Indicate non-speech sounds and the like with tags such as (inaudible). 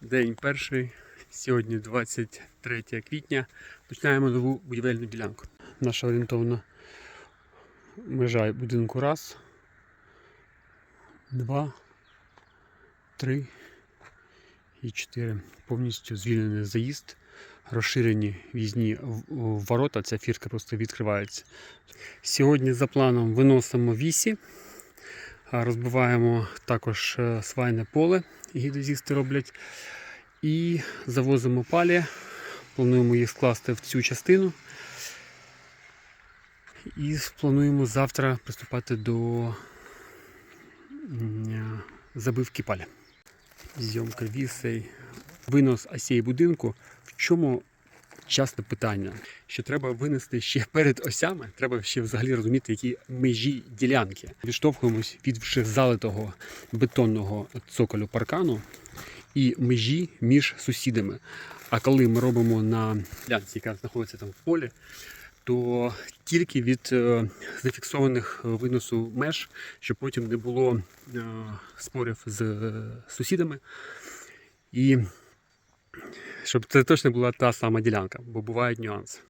День перший, сьогодні 23 квітня. Починаємо нову будівельну ділянку. Наша орієнтовна межа будинку раз, два, три і чотири. Повністю звільнений заїзд, розширені в'їзні в- в ворота. Ця фірка просто відкривається. Сьогодні за планом виносимо вісі. Розбиваємо також е, свайне поле, гідезісти роблять. І завозимо палі. Плануємо їх скласти в цю частину. І плануємо завтра приступати до е, забивки палі. Зйомка вісей. Винос осей будинку. В чому часте питання? Що треба винести ще (laughs) перед осями, треба ще взагалі розуміти, які межі ділянки. Відштовхуємось від вже залитого бетонного цоколю паркану і межі між сусідами. А коли ми робимо на ділянці, яка знаходиться там в полі, то тільки від е, зафіксованих виносу меж, щоб потім не було е, спорів з е, сусідами. І щоб це точно була та сама ділянка, бо бувають нюанси.